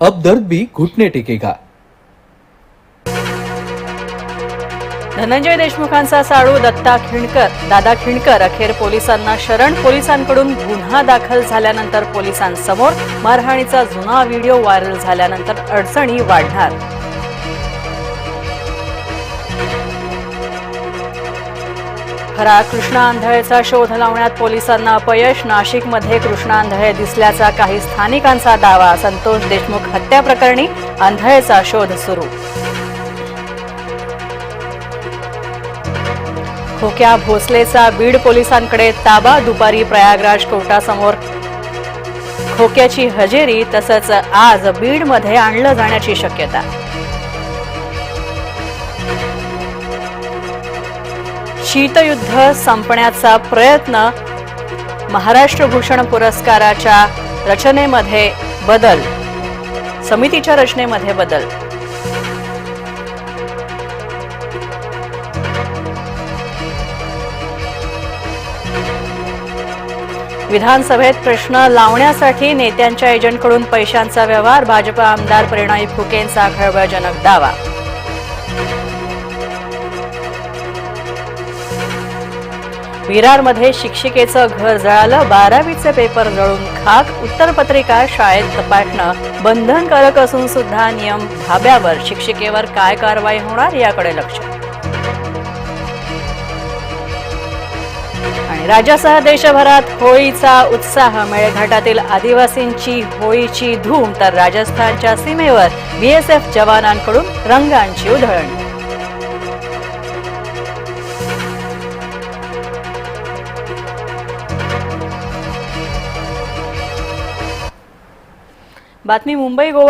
अब दर्द भी घुटने टेकेगा। धनंजय देशमुखांचा साडू दत्ता खिणकर दादा खिणकर अखेर पोलिसांना शरण पोलिसांकडून गुन्हा दाखल झाल्यानंतर पोलिसांसमोर मारहाणीचा जुना व्हिडिओ व्हायरल झाल्यानंतर अडचणी वाढणार. खरा कृष्णा आंधळेचा शोध लावण्यात पोलिसांना अपयश. नाशिकमध्ये कृष्णा आंधळे दिसल्याचा काही स्थानिकांचा दावा. संतोष देशमुख हत्या प्रकरणी आंधळेचा शोध सुरू. खोक्या भोसलेचा बीड पोलिसांकडे ताबा. दुपारी प्रयागराज कोर्टासमोर खोक्याची हजेरी तसंच आज बीडमध्ये आणलं जाण्याची शक्यता. शीतयुद्ध संपण्याचा प्रयत्न महाराष्ट्र भूषण पुरस्काराच्या रचनेमध्ये बदल. समितीच्या रचनेमध्ये बदल. विधानसभेत प्रश्न लावण्यासाठी नेत्यांच्या एजंटकडून पैशांचा व्यवहार भाजप आमदार परिणय फुकेंचा खळबळजनक दावा. विरारमध्ये शिक्षिकेचं घर जळालं बारावीचे पेपर जळून खाक उत्तरपत्रिका शाळेत तपासणं बंधनकारक असून सुद्धा नियम धाब्यावर. शिक्षिकेवर काय कारवाई होणार याकडे लक्ष. आणि राज्यासह देशभरात होळीचा उत्साह मेळघाटातील आदिवासींची होळीची धूम तर राजस्थानच्या सीमेवर बीएसएफ जवानांकडून रंगांची उधळण. बातमी मुंबई गोवा